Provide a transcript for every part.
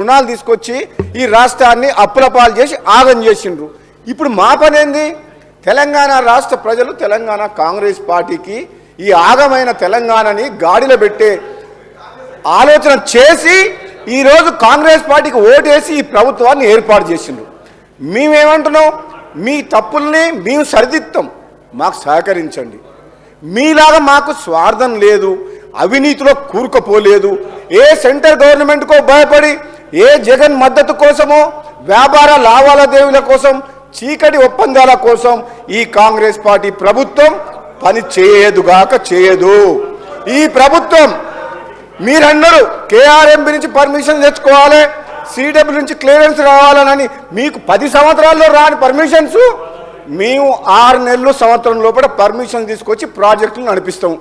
రుణాలు తీసుకొచ్చి ఈ రాష్ట్రాన్ని అప్పుల పాలు చేసి ఆగం చేసిండ్రు. ఇప్పుడు మా పనేంది? తెలంగాణ రాష్ట్ర ప్రజలు తెలంగాణ కాంగ్రెస్ పార్టీకి ఈ ఆగమైన తెలంగాణని గాడిలో పెట్టే ఆలోచన చేసి ఈరోజు కాంగ్రెస్ పార్టీకి ఓటేసి ఈ ప్రభుత్వాన్ని ఏర్పాటు చేసిండ్రు. మేమేమంటున్నాం? మీ తప్పుల్ని మేము సరిదిద్దాం. మాకు సహకరించండి. మీలాగా మాకు స్వార్థం లేదు. అవినీతిలో కూరుకుపోలేదు. ఏ సెంటర్ గవర్నమెంట్కో భయపడి ఏ జగన్ మద్దతు కోసమో వ్యాపార లావాదేవీల కోసం చీకటి ఒప్పందాల కోసం ఈ కాంగ్రెస్ పార్టీ ప్రభుత్వం పని చేయదుగాక చేయదు. ఈ ప్రభుత్వం మీరన్నారు కేఆర్ఎంబి నుంచి పర్మిషన్ తెచ్చుకోవాలి సిడబ్ల్యూ నుంచి క్లియరెన్స్ రావాలని మీకు పది సంవత్సరాల్లో రాని పర్మిషన్స్ మేము ఆరు నెలలు సంవత్సరం లోపల పర్మిషన్ తీసుకొచ్చి ప్రాజెక్టులు నడిపిస్తాం.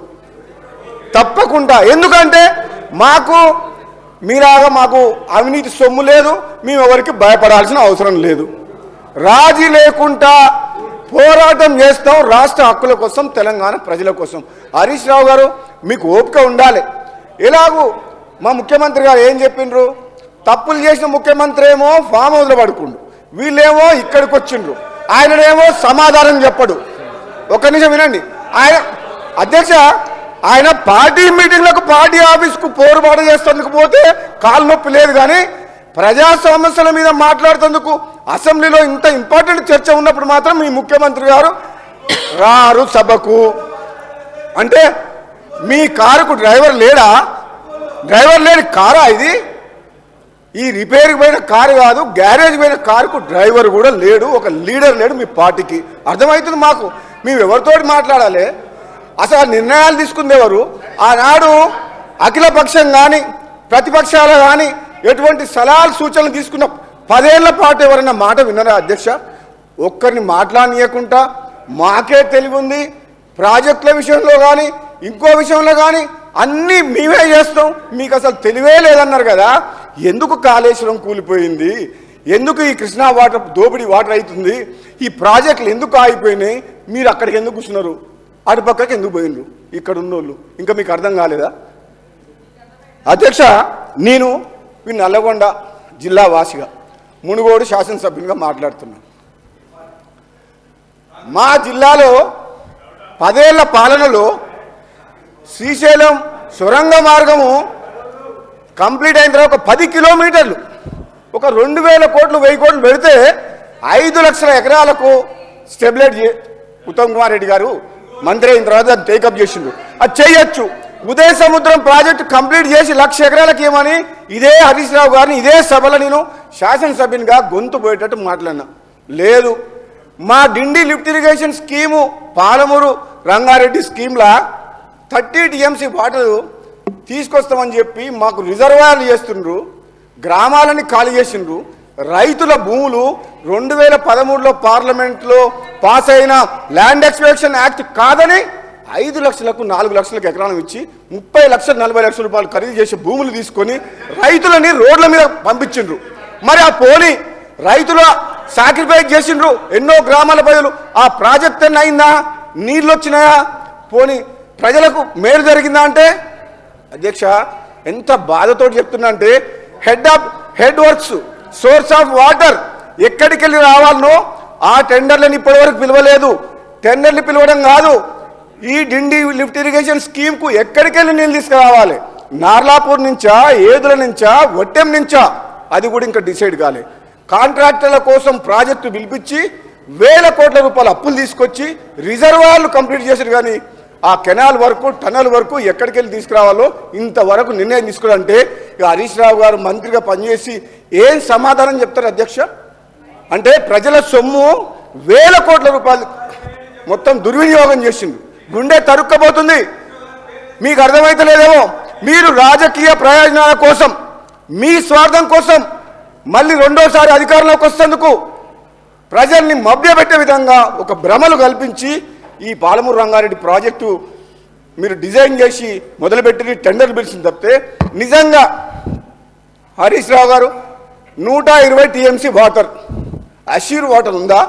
తప్పకుండా. ఎందుకంటే మాకు మీలాగా మాకు అవినీతి సొమ్ము లేదు మేము ఎవరికి భయపడాల్సిన అవసరం లేదు. రాజీ లేకుండా పోరాటం చేస్తాం రాష్ట్ర హక్కుల కోసం తెలంగాణ ప్రజల కోసం. హరీష్ రావు గారు మీకు ఓపిక ఉండాలి. ఎలాగూ మా ముఖ్యమంత్రి గారు ఏం చెప్పిండ్రు? తప్పులు చేసిన ముఖ్యమంత్రి ఏమో ఫామ్ హౌస్లో పడుకుండు. వీళ్ళేమో ఇక్కడికి వచ్చిండ్రు. ఆయననేమో సమాధానం చెప్పడు. ఒక నిమిషం వినండి. ఆయన అధ్యక్ష ఆయన పార్టీ మీటింగ్లకు పార్టీ ఆఫీస్కు పోరుబాటు చేస్తేందుకు పోతే కాలు నొప్పి లేదు కానీ ప్రజా సమస్యల మీద మాట్లాడుతందుకు అసెంబ్లీలో ఇంత ఇంపార్టెంట్ చర్చ ఉన్నప్పుడు మాత్రం మీ ముఖ్యమంత్రి గారు రారు సభకు. అంటే మీ కారుకు డ్రైవర్ లేడా? డ్రైవర్ లేని కారా ఇది? ఈ రిపేర్కి పోయిన కారు కాదు గ్యారేజ్ పోయిన కారుకు డ్రైవర్ కూడా లేడు ఒక లీడర్ లేడు మీ పార్టీకి. అర్థమవుతుంది మాకు? మేము ఎవరితోటి మాట్లాడాలి? అసలు ఆ నిర్ణయాలు తీసుకుందేవారు ఆనాడు అఖిలపక్షం కానీ ప్రతిపక్షాలు కానీ ఎటువంటి సలహాలు సూచనలు తీసుకున్న పదేళ్ళ పాటు ఎవరైనా మాట విన్నారా అధ్యక్ష? ఒక్కరిని మాట్లాడనీయకుండా మాకే తెలివి ఉంది ప్రాజెక్టుల విషయంలో కానీ ఇంకో విషయంలో కానీ అన్నీ మేమే చేస్తాం. మీకు అసలు తెలివే లేదన్నారు కదా? ఎందుకు కాళేశ్వరం కూలిపోయింది? ఎందుకు ఈ కృష్ణా వాటర్ దోపిడీ వాటర్ అవుతుంది? ఈ ప్రాజెక్టులు ఎందుకు ఆగిపోయినాయి? మీరు అక్కడికి ఎందుకు కూర్చున్నారు? అటు పక్కకి ఎందుకు పోయిండ్రు ఇక్కడ ఉన్నోళ్ళు. ఇంకా మీకు అర్థం కాలేదా? అధ్యక్ష నేను ఈ నల్లగొండ జిల్లా వాసిగా మునుగోడు శాసనసభ్యునిగా మాట్లాడుతున్నాను మా జిల్లాలో పదేళ్ళ పాలనలో శ్రీశైలం సొరంగ మార్గము కంప్లీట్ అయిన తర్వాత ఒక పది కిలోమీటర్లు ఒక రెండు వేల కోట్లు వెయ్యి కోట్లు పెడితే ఐదు లక్షల ఎకరాలకు స్టెబిలైట్ చే ఉత్తమ్ కుమార్ రెడ్డి గారు మంత్రి అయిన తర్వాత అది టేకప్ చేసిండు. అది చేయొచ్చు. ఉదయ సముద్రం ప్రాజెక్టు కంప్లీట్ చేసి లక్ష ఎకరాలకు ఏమని? ఇదే హరీష్ రావు గారిని ఇదే సభలో నేను శాసనసభ్యునిగా గొంతు పోయేటట్టు మాట్లాడినా. లేదు. మా Dindi lift irrigation scheme Palamuru Rangareddy స్కీమ్లా thirty TMC water తీసుకొస్తామని చెప్పి మాకు రిజర్వాయర్లు చేస్తుండ్రు. గ్రామాలని ఖాళీ చేసిండ్రు. రైతుల భూములు రెండు వేల పదమూడులో పార్లమెంట్లో పాస్ అయిన ల్యాండ్ ఎక్స్పెక్షన్ యాక్ట్ కాదని ఐదు లక్షలకు నాలుగు లక్షలకు ఎకరాలు ఇచ్చి ముప్పై లక్షలు నలభై లక్షల రూపాయలు ఖరీదు చేసే భూములు తీసుకొని రైతులని రోడ్ల మీద పంపించిండ్రు. మరి ఆ పోనీ రైతుల సాక్రిఫైస్ చేసిండ్రు. ఎన్నో గ్రామాల ప్రజలు. ఆ ప్రాజెక్ట్ అయిందా? నీళ్ళు వచ్చినాయా? పోనీ ప్రజలకు మేలు జరిగిందా అంటే? అధ్యక్ష ఎంత బాధతో చెప్తున్నా అంటే head of head works source of water ఎక్కడికి వెళ్ళి రావాలనో ఆ టెండర్లను ఇప్పటివరకు పిలవలేదు. టెండర్లు పిలవడం కాదు ఈ డిండి లిఫ్ట్ ఇరిగేషన్ స్కీమ్కు ఎక్కడికి వెళ్ళి నీళ్ళు తీసుకురావాలి? నార్లాపూర్ నుంచా ఏదుల నుంచా వట్టెం నుంచా? అది కూడా ఇంకా డిసైడ్ కాలే. కాంట్రాక్టర్ల కోసం ప్రాజెక్టు పిలిపించి వేల కోట్ల రూపాయల అప్పులు తీసుకొచ్చి రిజర్వాయర్లు కంప్లీట్ చేశారు కానీ ఆ కెనాల్ వరకు టనల్ వరకు ఎక్కడికి వెళ్ళి తీసుకురావాలో ఇంతవరకు నిర్ణయం తీసుకురంటే హరీష్ రావు గారు మంత్రిగా పనిచేసి ఏం సమాధానం చెప్తారు అధ్యక్ష? అంటే ప్రజల సొమ్ము వేల కోట్ల రూపాయలు మొత్తం దుర్వినియోగం చేసింది. గుండె తరుక్కపోతుంది. మీకు అర్థమవుతలేదేమో మీరు రాజకీయ ప్రయోజనాల కోసం మీ స్వార్థం కోసం మళ్ళీ రెండోసారి అధికారంలోకి వస్తేందుకు ప్రజల్ని మభ్యపెట్టే విధంగా ఒక భ్రమలు కల్పించి ఈ పాలమూరు రంగారెడ్డి ప్రాజెక్టు మీరు డిజైన్ చేసి మొదలుపెట్టి టెండర్ పిలిచింది తప్పితే నిజంగా హరీష్ రావు గారు నూట ఇరవై టీఎంసీ వాటర్. అష్యూర్ వాటర్ ఉందా?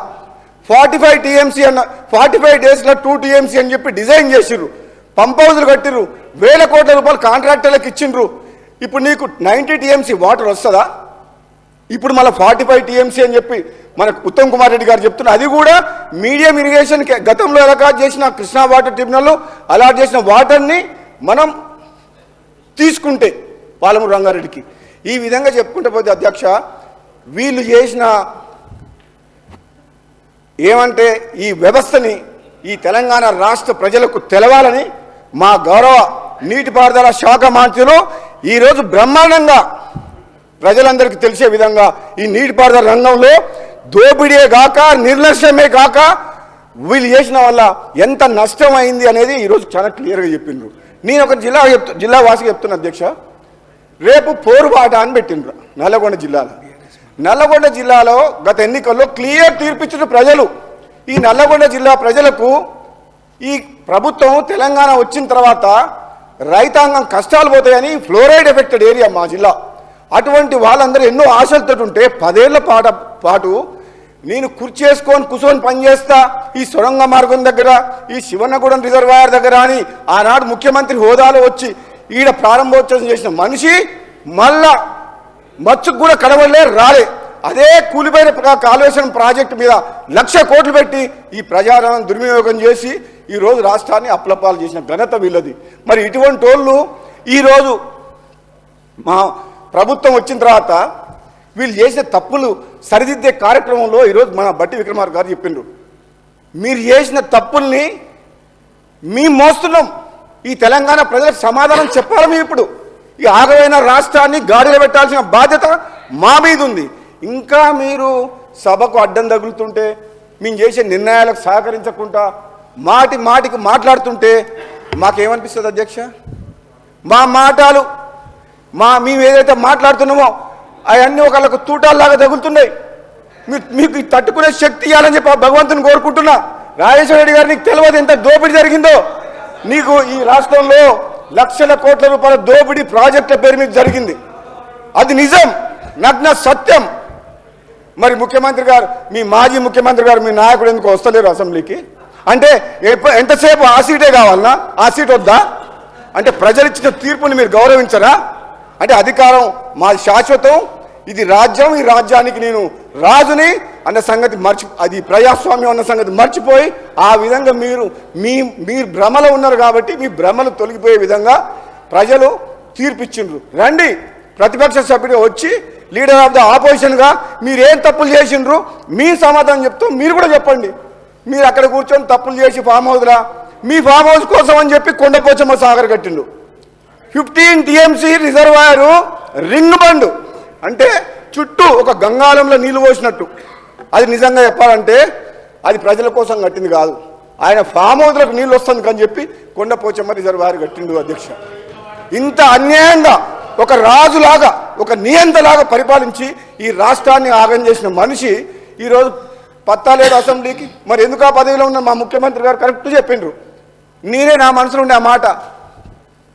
ఫార్టీ ఫైవ్ టీఎంసీ అన్న ఫార్టీ ఫైవ్ డేస్లో టూ టీఎంసీ అని చెప్పి డిజైన్ చేసిర్రు. పంప్ హౌజులు కట్టిర్రు. వేల కోట్ల రూపాయలు కాంట్రాక్టర్లకు ఇచ్చిండ్రు. ఇప్పుడు నీకు నైంటీ టీఎంసీ వాటర్ వస్తుందా? ఇప్పుడు మళ్ళీ ఫార్టీ ఫైవ్ టీఎంసీ అని చెప్పి మన ఉత్తమ్ కుమార్ రెడ్డి గారు చెప్తున్నారు అది కూడా మీడియం ఇరిగేషన్ గతంలో అలాట్ చేసిన కృష్ణా వాటర్ ట్రిబ్యునల్లో అలాట్ చేసిన వాటర్ని మనం తీసుకుంటే పాలమూరు రంగారెడ్డికి. ఈ విధంగా చెప్పుకుంటే పోతే అధ్యక్ష వీళ్ళు చేసిన ఏమంటే ఈ వ్యవస్థని ఈ తెలంగాణ రాష్ట్ర ప్రజలకు తెలవాలని మా గౌరవ నీటిపారుదల శాఖ మంత్రులు ఈరోజు బ్రహ్మాండంగా ప్రజలందరికీ తెలిసే విధంగా ఈ నీటిపారుదల రంగంలో దోపిడీ గాక నిర్లక్ష్యమే కాక వీళ్ళు చేసిన వల్ల ఎంత నష్టం అయింది అనేది ఈరోజు చాలా క్లియర్గా చెప్పిండ్రు. నేను ఒక జిల్లా చెప్తు జిల్లా వాసిగా చెప్తున్నా అధ్యక్ష. రేపు పోరుబాట అని పెట్టిండ్రు నల్లగొండ జిల్లాలో. నల్లగొండ జిల్లాలో గత ఎన్నికల్లో క్లియర్ తీర్పిచ్చిన ప్రజలు. ఈ నల్లగొండ జిల్లా ప్రజలకు ఈ ప్రభుత్వం తెలంగాణ వచ్చిన తర్వాత రైతాంగం కష్టాలు పోతాయని ఫ్లోరైడ్ ఎఫెక్టెడ్ ఏరియా మా జిల్లా. అటువంటి వాళ్ళందరూ ఎన్నో ఆశలతో ఉంటే పదేళ్ళ పాట పాటు నేను కుర్చీ చేసుకొని కూర్చొని పనిచేస్తా ఈ సొరంగ మార్గం దగ్గర ఈ శివన్నగూడెం రిజర్వాయర్ దగ్గర అని ఆనాడు ముఖ్యమంత్రి హోదాలో వచ్చి ఈడ ప్రారంభోత్సవం చేసిన మనిషి మళ్ళా మచ్చుకు కూడా కడవలే రాలే. అదే కూలిపోయిన కాలువేశ్వరం ప్రాజెక్టు మీద లక్ష కోట్లు పెట్టి ఈ ప్రజాధనం దుర్వినియోగం చేసి ఈ రోజు రాష్ట్రాన్ని అప్లపాలు చేసిన ఘనత వీళ్ళది. మరి ఇటువంటి వాళ్ళు ఈరోజు మా ప్రభుత్వం వచ్చిన తర్వాత వీళ్ళు చేసే తప్పులు సరిదిద్దే కార్యక్రమంలో ఈరోజు మన బట్టి విక్రమార్ గారు చెప్పిండ్రు. మీరు చేసిన తప్పుల్ని మేము మోస్తున్నాం. ఈ తెలంగాణ ప్రజలకు సమాధానం చెప్పాలి మేము ఇప్పుడు ఈ ఆగమైన రాష్ట్రాన్ని గాడిలో పెట్టాల్సిన బాధ్యత మా మీద ఉంది. ఇంకా మీరు సభకు అడ్డం తగులుతుంటే మేము చేసే నిర్ణయాలకు సహకరించకుండా మాటి మాటికి మాట్లాడుతుంటే మాకేమనిపిస్తుంది అధ్యక్ష? మా మాటలు మా మేము ఏదైతే మాట్లాడుతున్నామో అవన్నీ ఒకళ్ళకు తూటాల్లాగా తగులుతున్నాయి. మీ- మీకు తట్టుకునే శక్తి ఇవ్వాలని చెప్పి భగవంతుని కోరుకుంటున్నా. రాజేశ్వర రెడ్డి గారు నీకు తెలియదు ఎంత దోపిడీ జరిగిందో. నీకు ఈ రాష్ట్రంలో లక్షల కోట్ల రూపాయల దోపిడీ ప్రాజెక్టుల పేరు మీద జరిగింది. అది నిజం నగ్న సత్యం. మరి ముఖ్యమంత్రి గారు మీ మాజీ ముఖ్యమంత్రి గారు మీ నాయకుడు ఎందుకు వస్తలేరు అసెంబ్లీకి? అంటే ఎంతసేపు ఆ సీటే కావాలన్నా ఆ సీట్ వద్దా? అంటే ప్రజలు ఇచ్చిన తీర్పుని మీరు గౌరవించరా? అంటే అధికారం మా శాశ్వతం ఇది రాజ్యం ఈ రాజ్యానికి నేను రాజుని అన్న సంగతి మర్చి అది ప్రజాస్వామ్యం అన్న సంగతి మర్చిపోయి ఆ విధంగా మీరు మీ మీరు భ్రమలో ఉన్నారు కాబట్టి మీ భ్రమలు తొలగిపోయే విధంగా ప్రజలు తీర్పిచ్చిండ్రు. రండి ప్రతిపక్ష సభ్యుడు వచ్చి లీడర్ ఆఫ్ ద ఆపోజిషన్గా మీరు ఏం తప్పులు చేసిండ్రు మీ సమాధానం చెప్తూ మీరు కూడా చెప్పండి. మీరు అక్కడ కూర్చొని తప్పులు చేసి ఫామ్ హౌస్లా మీ ఫామ్ హౌస్ కోసం అని చెప్పి కొండపోచమ్మ సాగర్ కట్టిండు. Fifteen TMC reservoir ring bund అంటే చుట్టూ ఒక గంగాలంలో నీళ్ళు పోసినట్టు. అది నిజంగా చెప్పాలంటే అది ప్రజల కోసం కట్టింది కాదు. ఆయన ఫామ్ హౌస్లకు నీళ్ళు వస్తుంది అని చెప్పి కొండపోచమ్మ రిజర్వాయర్ కట్టిండు అధ్యక్ష. ఇంత అన్యాయంగా ఒక రాజులాగా ఒక నియంతలాగా పరిపాలించి ఈ రాష్ట్రాన్ని ఆగం చేసిన మనిషి ఈరోజు పత్తాలేడు అసెంబ్లీకి మరి ఎందుకు ఆ పదవిలో ఉన్న మా ముఖ్యమంత్రి గారు కరెక్ట్ చెప్పిండ్రు నేనే నా మనసులో ఉండే ఆ మాట.